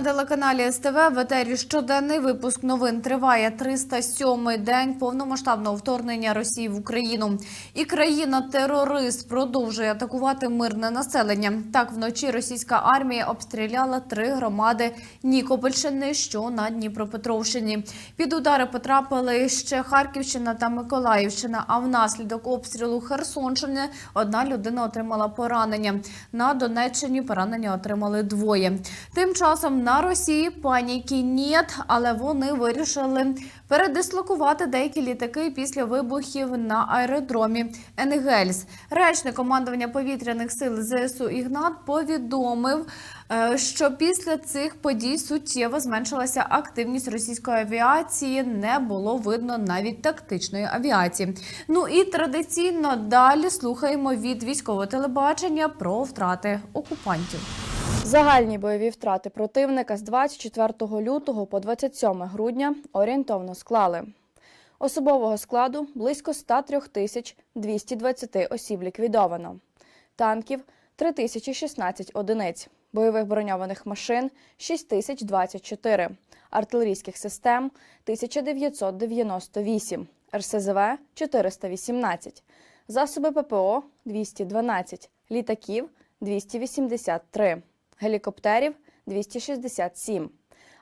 На телеканалі СТВ. В етері щоденний випуск новин триває 307-й день повномасштабного вторгнення Росії в Україну. І країна-терорист продовжує атакувати мирне населення. Так, вночі російська армія обстріляла три громади Нікопольщини, що на Дніпропетровщині. Під удари потрапили ще Харківщина та Миколаївщина. А внаслідок обстрілу Херсонщини одна людина отримала поранення. На Донеччині поранення отримали двоє. Тим часом на Росії паніки нет, але вони вирішили передислокувати деякі літаки після вибухів на аеродромі Енгельс. Речник командування повітряних сил ЗСУ Ігнат повідомив, е, що після цих подій суттєво зменшилася активність російської авіації. Не було видно навіть тактичної авіації. Ну і традиційно далі слухаємо від військового телебачення про втрати окупантів. Загальні бойові втрати противника з 24 лютого по 27 грудня орієнтовно склали. Особового складу близько 103 тисяч 220 осіб ліквідовано. Танків 3016 одиниць, бойових броньованих машин 6024, артилерійських систем 1998, РСЗВ 418, засоби ППО 212, літаків 283, гелікоптерів 267,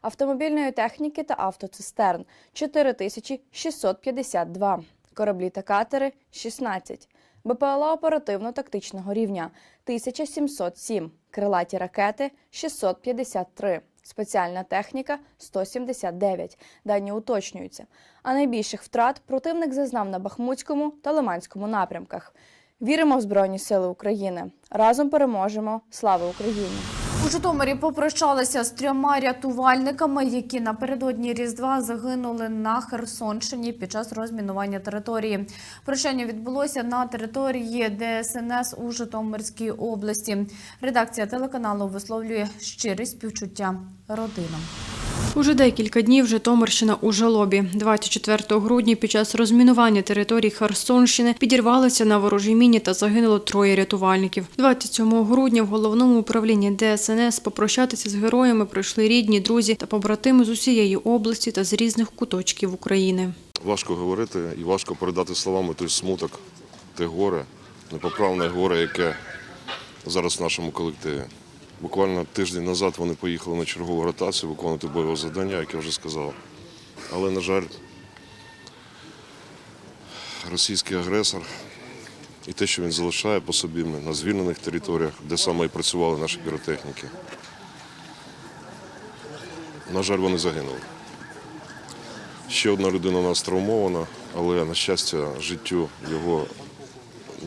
автомобільної техніки та автоцистерн 4652, кораблі та катери 16, БПЛА оперативно-тактичного рівня 1707, крилаті ракети 653, спеціальна техніка 179. Дані уточнюються. А найбільших втрат противник зазнав на Бахмутському та Лиманському напрямках. Віримо в Збройні Сили України. Разом переможемо. Слава Україні! У Житомирі попрощалися з трьома рятувальниками, які напередодні Різдва загинули на Херсонщині під час розмінування території. Прощання відбулося на території ДСНС у Житомирській області. Редакція телеканалу висловлює щирі співчуття родинам. Уже декілька днів Житомирщина у жалобі. 24 грудня під час розмінування території Херсонщини підірвалися на ворожій міні та загинуло троє рятувальників. 27 грудня в головному управлінні ДСНС попрощатися з героями прийшли рідні, друзі та побратими з усієї області та з різних куточків України. Важко говорити і важко передати словами той смуток, те горе, непоправне горе, яке зараз в нашому колективі. Буквально тиждень назад вони поїхали на чергову ротацію виконувати бойове завдання, як я вже сказав. Але, на жаль, російський агресор і те, що він залишає по собі на звільнених територіях, де саме і працювали наші піротехніки. На жаль, вони загинули. Ще одна людина у нас травмована, але, на щастя, життю його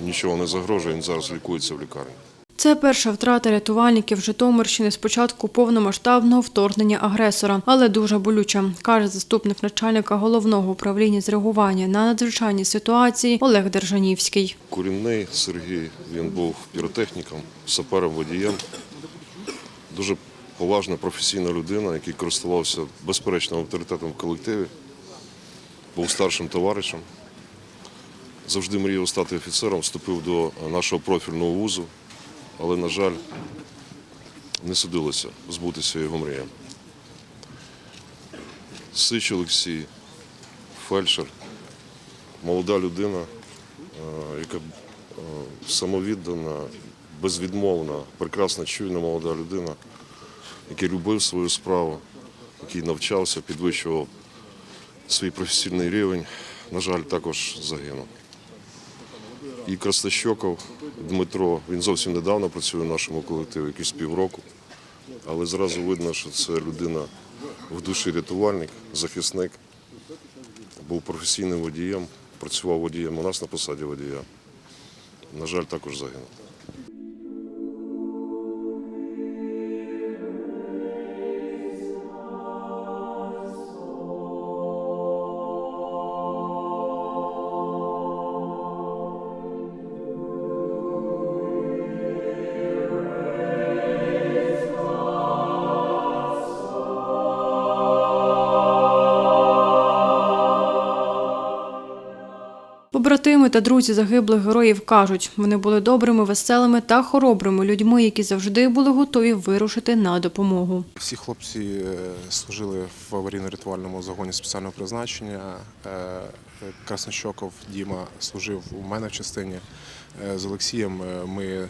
нічого не загрожує, він зараз лікується в лікарні. Це перша втрата рятувальників Житомирщини з початку повномасштабного вторгнення агресора, але дуже болюча, каже заступник начальника головного управління з реагування на надзвичайні ситуації Олег Держанівський. Курінний Сергій, він був піротехніком, сапером водієм. Дуже поважна професійна людина, який користувався безперечним авторитетом в колективі, був старшим товаришем. Завжди мріяв стати офіцером, вступив до нашого профільного вузу, але, на жаль, не судилося збутися його мріям. Сич Олексій, фельдшер, молода людина, е, яка е, самовіддана, безвідмовна, прекрасна, чуйна молода людина, який любив свою справу, який навчався, підвищував свій професійний рівень, на жаль, також загинув. І Крастащоков Дмитро, він зовсім недавно працює в нашому колективі, якийсь півроку. Але зразу видно, що це людина в душі рятувальник, захисник, був професійним водієм, працював водієм у нас на посаді водія. На жаль, також загинув. Побратими та друзі загиблих героїв кажуть, вони були добрими, веселими та хоробрими людьми, які завжди були готові вирушити на допомогу. Всі хлопці е, служили в аварійно-рятувальному загоні спеціального призначення. Е, Краснощоков Діма служив у мене в частині. Е, З Олексієм ми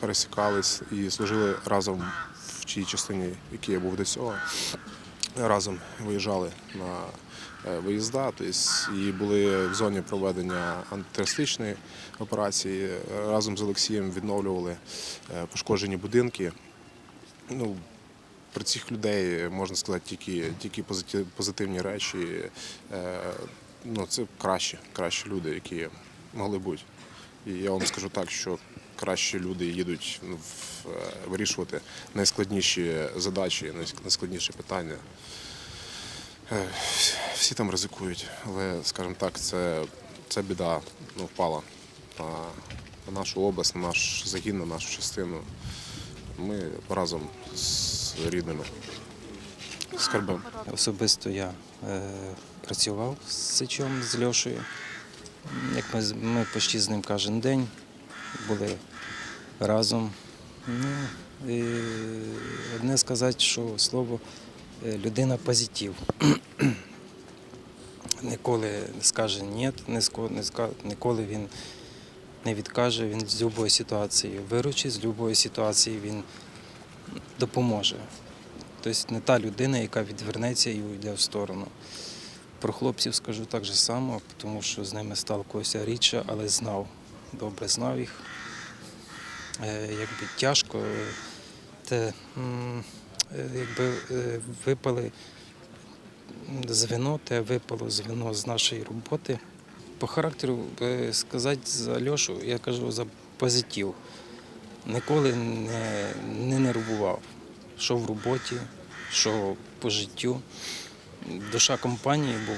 пересікались і служили разом в тій частині, якій я був до цього. Разом виїжджали на виїзда, тобто, і були в зоні проведення антитерористичної операції. Е, Разом з Олексієм відновлювали е, пошкоджені будинки. Ну, про цих людей можна сказати тільки, тільки позитивні речі. Е, Ну, це кращі, кращі люди, які могли бути. І я вам скажу так, що кращі люди їдуть ну, е, вирішувати найскладніші задачі, найск- найскладніші питання. Е, Всі там ризикують, але, скажімо так, це, це біда ну, впала на, на нашу область, на наш загін, на нашу частину. Ми разом з рідними скарбимо. Особисто я е, працював з Сичом, з Льошею. Як ми, ми почти з ним кожен день були разом. Ну, і одне сказати, що слово людина позитив. Ніколи не скаже ні, ніколи він не відкаже, він з будь-якої ситуації виручить, з будь-якої ситуації він допоможе. Тобто не та людина, яка відвернеться і уйде в сторону. Про хлопців скажу так же само, тому що з ними сталкувався рідше, але знав, добре знав їх. Е, Якби тяжко, е, те, е, якби е, випали звено, те випало звено з нашої роботи. По характеру е, сказати за Льошу, я кажу за позитив. Ніколи не, не нервував що в роботі, що по життю. Душа компанії був.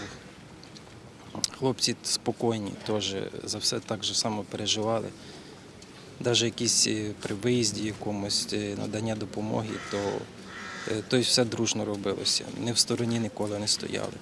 Хлопці спокійні, теж за все так же само переживали. Навіть якісь е, при виїзді якомусь е, надання допомоги, то, то й все дружно робилося. Ні в стороні ніколи не стояли.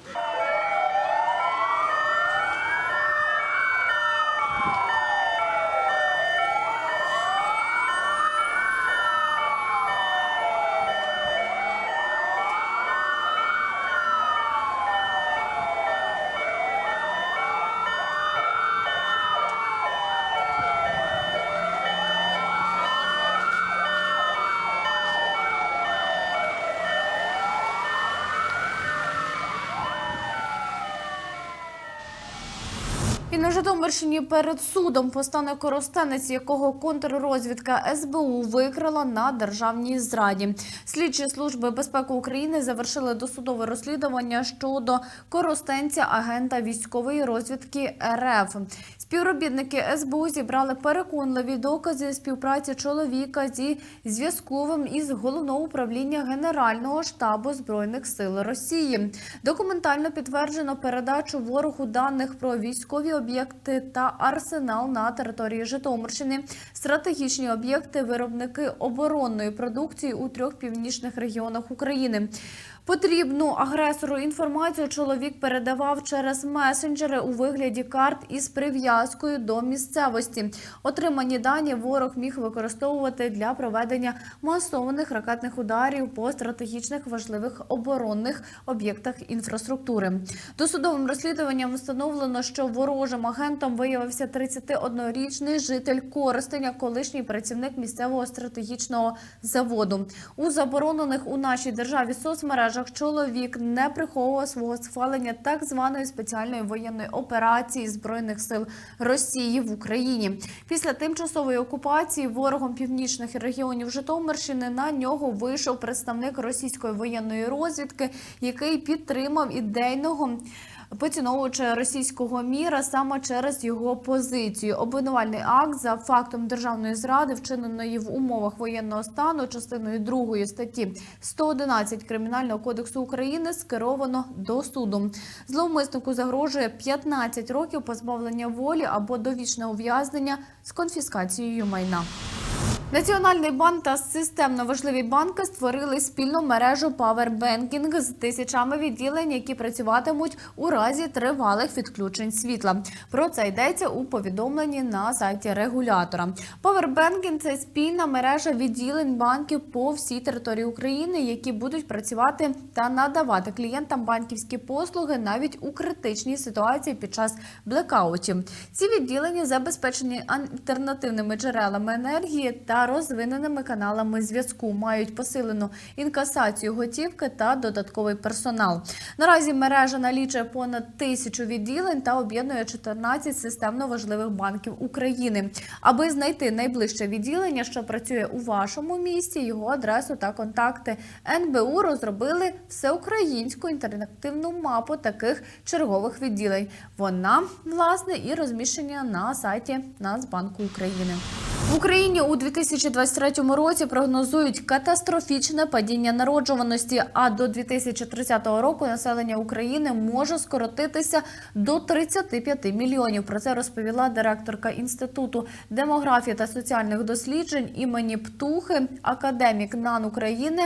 На Житомирщині перед судом постане коростенець, якого контррозвідка СБУ викрила на державній зраді. Слідчі служби безпеки України завершили досудове розслідування щодо коростенця агента військової розвідки РФ. Співробітники СБУ зібрали переконливі докази співпраці чоловіка зі зв'язковим із головного управління Генерального штабу збройних сил Росії. Документально підтверджено передачу ворогу даних про військові об'єкти та арсенал на території Житомирщини, стратегічні об'єкти, виробники оборонної продукції у трьох північних регіонах України. Потрібну агресору інформацію чоловік передавав через месенджери у вигляді карт із прив'язкою до місцевості. Отримані дані ворог міг використовувати для проведення масованих ракетних ударів по стратегічних важливих оборонних об'єктах інфраструктури. Досудовим розслідуванням встановлено, що ворожим агентом виявився 31-річний житель Коростеня, колишній працівник місцевого стратегічного заводу. У заборонених у нашій державі соцмережах чоловік не приховував свого схвалення так званої спеціальної воєнної операції збройних сил Росії в Україні. Після тимчасової окупації ворогом північних регіонів Житомирщини на нього вийшов представник російської воєнної розвідки, який підтримав ідейного поціновувача російського міра саме через його позицію. Обвинувальний акт за фактом державної зради, вчиненої в умовах воєнного стану, частиною 2 статті 111 Кримінального кодексу України, скеровано до суду. Зловмиснику загрожує 15 років позбавлення волі або довічне ув'язнення з конфіскацією майна. Національний банк та системно важливі банки створили спільну мережу Power Banking з тисячами відділень, які працюватимуть у разі тривалих відключень світла. Про це йдеться у повідомленні на сайті регулятора. Power Banking – це спільна мережа відділень банків по всій території України, які будуть працювати та надавати клієнтам банківські послуги навіть у критичній ситуації під час блекаутів. Ці відділення забезпечені альтернативними джерелами енергії та розвиненими каналами зв'язку, мають посилену інкасацію готівки та додатковий персонал. Наразі мережа налічує понад тисячу відділень та об'єднує 14 системно важливих банків України. Аби знайти найближче відділення, що працює у вашому місті, його адресу та контакти НБУ розробили всеукраїнську інтерактивну мапу таких чергових відділень. Вона власне і розміщена на сайті Нацбанку України. В Україні у 2023 році прогнозують катастрофічне падіння народжуваності. А до 2030 року населення України може скоротитися до 35 мільйонів. Про це розповіла директорка інституту демографії та соціальних досліджень імені Птухи, академік НАН України.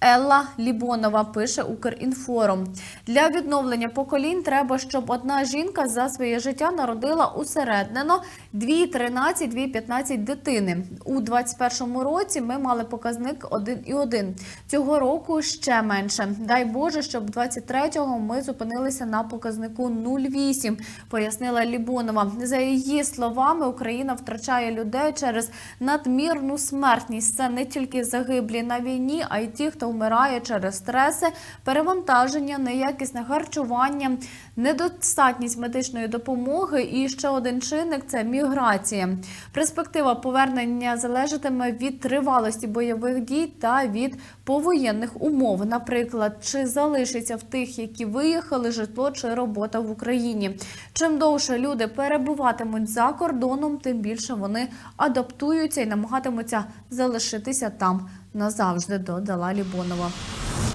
Елла Лібонова пише Укрінформ. Для відновлення поколінь треба, щоб одна жінка за своє життя народила усереднено 2,13, 2,15 дитини. У 2021 році ми мали показник 1,1. Цього року ще менше. Дай Боже, щоб 23-го ми зупинилися на показнику 0,8, пояснила Лібонова. За її словами, Україна втрачає людей через надмірну смертність. Це не тільки загиблі на війні, а й ті, хто вмирає через стреси, перевантаження, неякісне харчування, недостатність медичної допомоги. І ще один чинник це міграція. Перспектива повернення залежатиме від тривалості бойових дій та від повоєнних умов. Наприклад, чи залишиться в тих, які виїхали, житло чи робота в Україні. Чим довше люди перебуватимуть за кордоном, тим більше вони адаптуються і намагатимуться залишитися там назавжди. Додала Лібонова.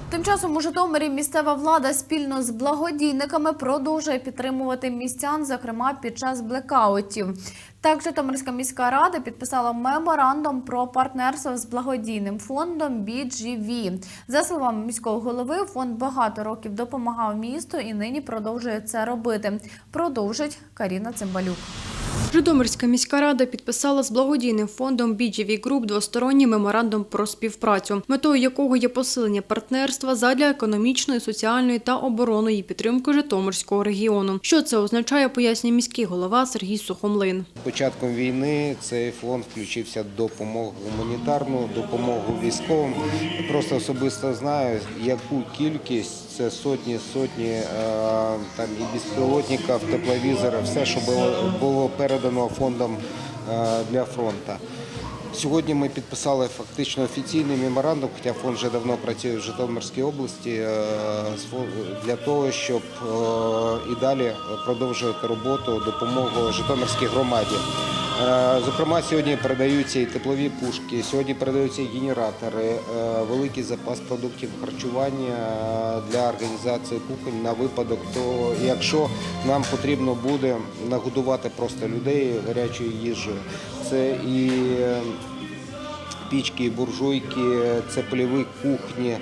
Тим часом у Житомирі місцева влада спільно з благодійниками продовжує підтримувати містян, зокрема під час блекаутів. Так, Житомирська міська рада підписала меморандум про партнерство з благодійним фондом BGV. За словами міського голови, фонд багато років допомагав місту і нині продовжує це робити. Продовжить Каріна Цимбалюк. Житомирська міська рада підписала з благодійним фондом BGV Group двосторонній меморандум про співпрацю, метою якого є посилення партнерства задля економічної, соціальної та оборонної підтримки Житомирського регіону. Що це означає, пояснює міський голова Сергій Сухомлин. Початком війни цей фонд включився допомогу гуманітарну, допомогу військовим. Просто особисто знаю, яку кількість це сотні, сотні е, там і безпілотників, тепловізорів, все, що було, було передано фондом е, для фронту. Сьогодні ми підписали фактично офіційний меморандум, хоча фонд вже давно працює в Житомирській області е, для того, щоб е, і далі продовжувати роботу, допомогу Житомирській громаді. Е, Зокрема, сьогодні передаються і теплові пушки, сьогодні передаються і генератори, великий запас продуктів харчування для організації кухонь на випадок, то якщо нам потрібно буде нагодувати просто людей гарячою їжею, це і е, пічки, буржуйки, це польові кухні.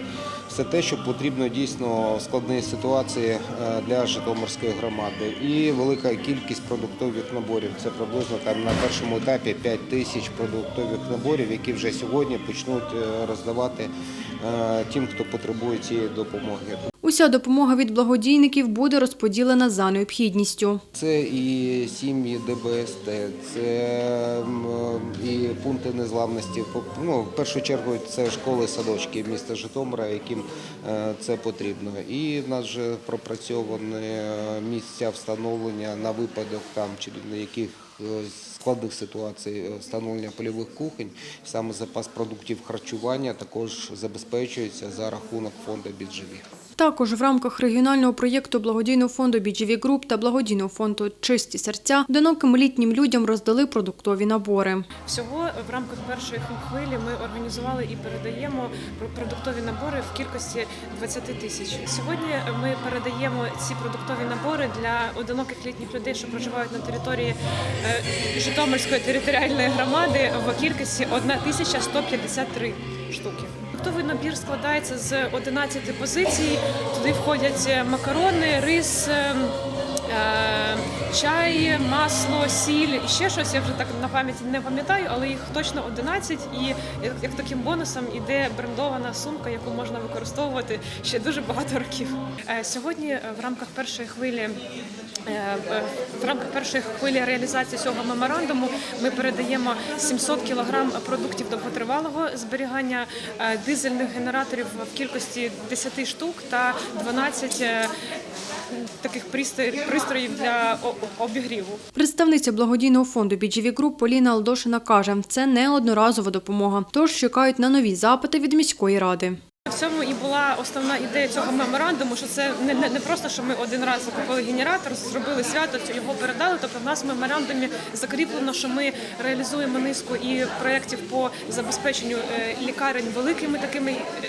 Все те, що потрібно дійсно в складній ситуації е, для Житомирської громади. І велика кількість продуктових наборів. Це приблизно там на першому етапі 5 тисяч продуктових наборів, які вже сьогодні почнуть е, роздавати е, тим, хто потребує цієї допомоги. Уся допомога від благодійників буде розподілена за необхідністю. Це і сім'ї ДБСТ, це і пункти незламності. Ну, в першу чергу це школи, садочки міста Житомира, яким е, це потрібно. І в нас вже пропрацьовані е, місця встановлення на випадок там чи на яких е, складних ситуацій е, встановлення польових кухонь. Саме запас продуктів харчування також забезпечується за рахунок фонду «Біджеві». Також в рамках регіонального проєкту благодійного фонду BGV Group та благодійного фонду Чисті серця одиноким літнім людям роздали продуктові набори. Всього в рамках першої хвилі ми організували і передаємо про- продуктові набори в кількості 20 тисяч. Сьогодні ми передаємо ці продуктові набори для одиноких літніх людей, що проживають на території е, Житомирської територіальної громади в кількості 1153 штуки. Продуктовий набір складається з 11 позицій. Туди входять е, макарони, рис. Чай, масло, сіль, і ще щось. Я вже так на пам'яті не пам'ятаю, але їх точно 11. І як, як таким бонусом іде брендована сумка, яку можна використовувати ще дуже багато років. Е, Сьогодні е, в рамках першої хвилі. е, В рамках першої хвилі реалізації цього меморандуму ми передаємо 700 кілограм продуктів довготривалого зберігання дизельних генераторів в кількості 10 штук та 12 е, таких пристроїв для обігріву. Представниця благодійного фонду BGV Group Поліна Алдошина каже, це не одноразова допомога, тож чекають на нові запити від міської ради. Цьому і була основна ідея цього меморандуму, що це не, не, не просто, що ми один раз закупили генератор, зробили свято, його передали. Тобто в нас в меморандумі закріплено, що ми реалізуємо низку і проєктів по забезпеченню е, лікарень великими такими е,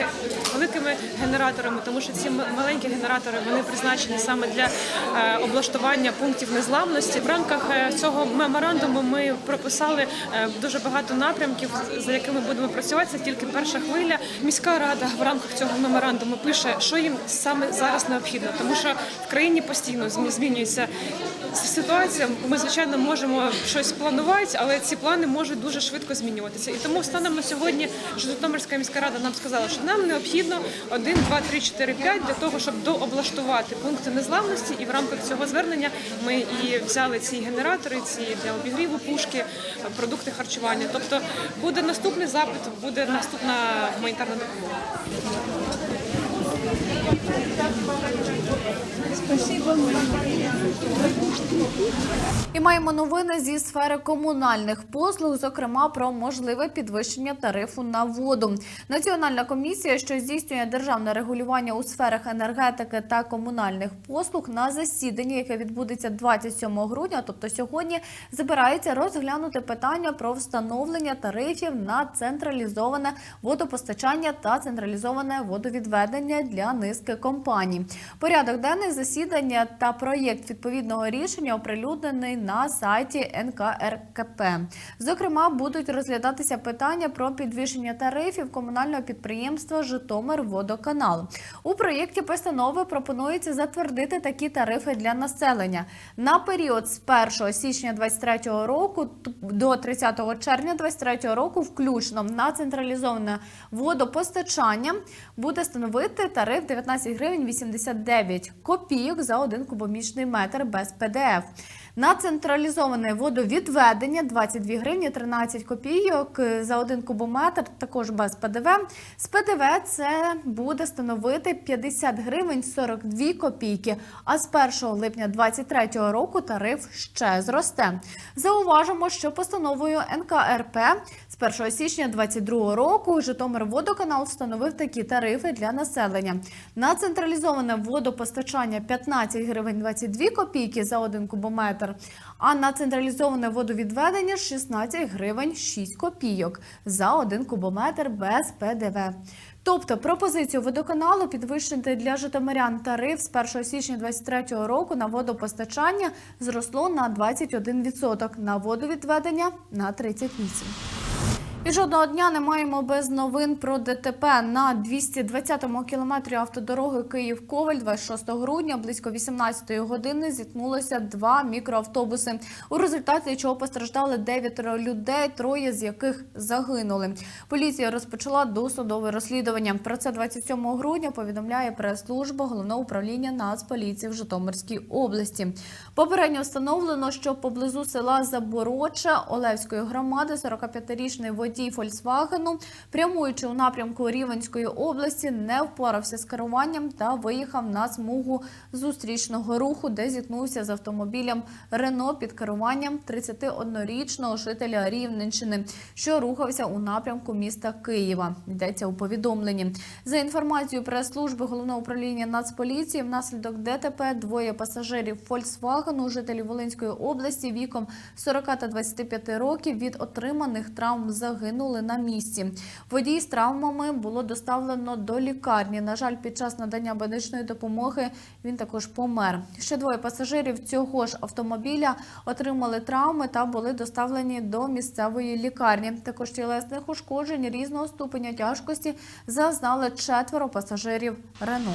е, великими генераторами, тому що ці маленькі генератори вони призначені саме для облаштування пунктів незламності. В рамках цього меморандуму ми прописали дуже багато напрямків, за якими будемо працювати. Це тільки перша хвиля. Міська рада в рамках цього меморандуму пише, що їм саме зараз необхідно, тому що в країні постійно змінюється ситуація. Ми звичайно можемо щось планувати, але ці плани можуть дуже швидко змінюватися. І тому станом на сьогодні Житомирська міська рада нам сказала, що нам необхідно 1, 2, 3, 4, 5 для того, щоб дооблаштувати пункти незламності. І в рамках цього звернення ми і взяли ці генератори, ці для обігріву пушки, продукти харчування. Тобто буде наступний запит, буде наступна гуманітарна допомога. І маємо новини зі сфери комунальних послуг, зокрема про можливе підвищення тарифу на воду. Національна комісія, що здійснює державне регулювання у сферах енергетики та комунальних послуг, на засіданні, яке відбудеться 27 грудня, тобто сьогодні, збирається розглянути питання про встановлення тарифів на централізоване водопостачання та централізоване водовідведення для низки компаній. Порядок денний засідання та проєкт відповідного рішення оприлюднений на сайті НКРКП. Зокрема, будуть розглядатися питання про підвищення тарифів комунального підприємства Житомирводоканал. У проєкті постанови пропонується затвердити такі тарифи для населення на період з 1 січня 2023 року до 30 червня 2023 року, включно на централізоване водопостачання, буде становити тариф 19 гривень 89 копійок за один кубомічний метр без ПДФ. На централізоване водовідведення 22 гривні 13 копійок за один кубометр, також без ПДВ. З ПДВ це буде становити 50 гривень 42 копійки. А з 1 липня 2023 року тариф ще зросте. Зауважимо, що постановою НКРП з 1 січня 2022 року Житомирводоканал встановив такі тарифи для населення. На централізоване водопостачання 15 гривень 22 копійки за один кубометр, а на централізоване водовідведення 16 гривень 6 копійок за один кубометр без ПДВ. Тобто пропозицію водоканалу підвищити для житомирян тариф з 1 січня 2023 року на водопостачання зросло на 21%, на водовідведення на 38%. І жодного дня не маємо без новин про ДТП на 220-му кілометрі автодороги Київ-Коваль 26 грудня близько 18-ї години зіткнулося два мікроавтобуси, у результаті чого постраждали дев'ятеро людей, троє з яких загинули. Поліція розпочала досудове розслідування. Про це 27 грудня повідомляє прес-служба головного управління Нацполіції в Житомирській області. Попередньо встановлено, що поблизу села Забороча Олевської громади 45-річний водій Фольксвагену, прямуючи у напрямку Рівенської області, не впорався з керуванням та виїхав на смугу зустрічного руху, де зіткнувся з автомобілем Рено під керуванням 31-річного жителя Рівненщини, що рухався у напрямку міста Києва. Йдеться у повідомленні. За інформацією прес-служби головного управління Нацполіції, внаслідок ДТП двоє пасажирів Фольксвагену, жителі Волинської області віком 40 та 25 років від отриманих травм загинули. Загинули на місці. Водій з травмами було доставлено до лікарні. На жаль, під час надання медичної допомоги він також помер. Ще двоє пасажирів цього ж автомобіля отримали травми та були доставлені до місцевої лікарні. Також тілесних ушкоджень різного ступеня тяжкості зазнали четверо пасажирів Рено.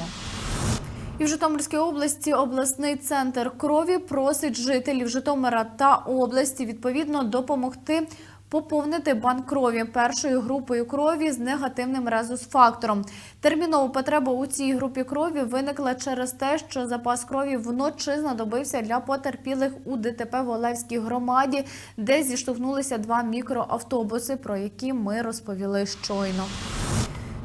І в Житомирській області обласний центр крові просить жителів Житомира та області відповідно допомогти поповнити банк крові першою групою крові з негативним резус-фактором. Термінова потреба у цій групі крові виникла через те, що запас крові вночі знадобився для потерпілих у ДТП в Олевській громаді, де зіштовхнулися два мікроавтобуси, про які ми розповіли щойно.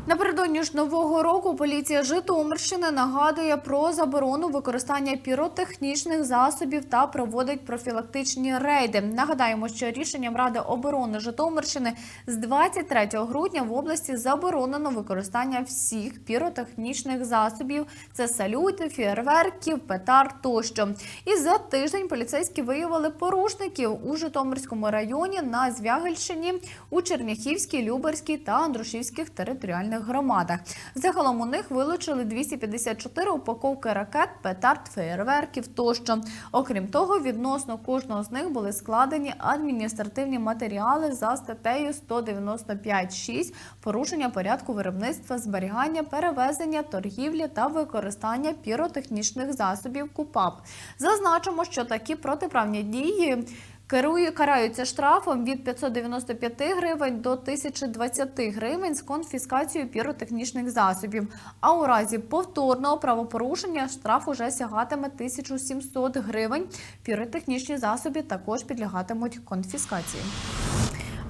Напередодні ж нового року поліція Житомирщини нагадує про заборону використання піротехнічних засобів та проводить профілактичні рейди. Нагадаємо, що рішенням Ради оборони Житомирщини з 23 грудня в області заборонено використання всіх піротехнічних засобів: це салюти, фєрверків, петард тощо. І за тиждень поліцейські виявили порушників у Житомирському районі на Звягельщині, у Черняхівській, Люберській та Андрушівських територіальних громадах. Загалом у них вилучили 254 упаковки ракет, петард, феєрверків тощо. Окрім того, відносно кожного з них були складені адміністративні матеріали за статтею 195.6 порушення порядку виробництва, зберігання, перевезення, торгівлі та використання піротехнічних засобів КУПАП. Зазначимо, що такі протиправні дії. Керує караються штрафом від 595 гривень до 1020 гривень з конфіскацією піротехнічних засобів. А у разі повторного правопорушення штраф уже сягатиме 1700 гривень. Піротехнічні засоби також підлягатимуть конфіскації.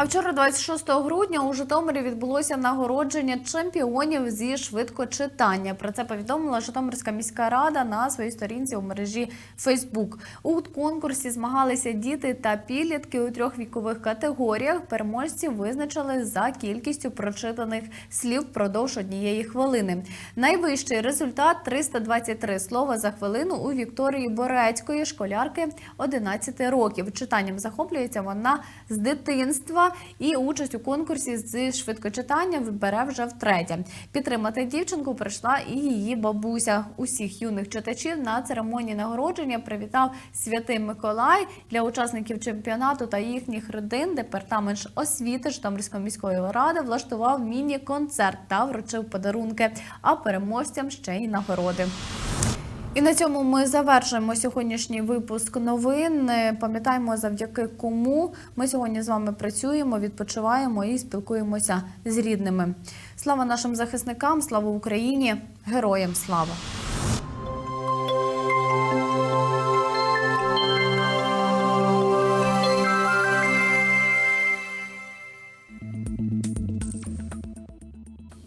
А вчора, 26 грудня, у Житомирі відбулося нагородження чемпіонів зі швидкочитання. Про це повідомила Житомирська міська рада на своїй сторінці у мережі Фейсбук. У конкурсі змагалися діти та підлітки у трьох вікових категоріях. Переможці визначили за кількістю прочитаних слів впродовж однієї хвилини. Найвищий результат 323 слова за хвилину у Вікторії Борецької, школярки 11 років. Читанням захоплюється вона з дитинства і участь у конкурсі з швидкочитання бере вже втретє. Підтримати дівчинку прийшла і її бабуся. Усіх юних читачів на церемонії нагородження привітав святий Миколай для учасників чемпіонату та їхніх родин. Департамент освіти Житомирської міської ради влаштував міні-концерт та вручив подарунки, а переможцям ще й нагороди. І на цьому ми завершуємо сьогоднішній випуск новин. Пам'ятаємо, завдяки кому ми сьогодні з вами працюємо, відпочиваємо і спілкуємося з рідними. Слава нашим захисникам, слава Україні, героям слава!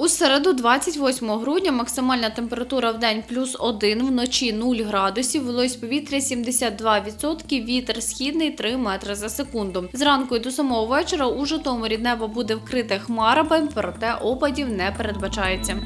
У середу, 28 грудня, максимальна температура в день плюс 1, вночі 0 градусів, вологість повітря 72%, вітер східний 3 метри за секунду. Зранку і до самого вечора у Житомирі небо буде вкрите хмарами, проте опадів не передбачається.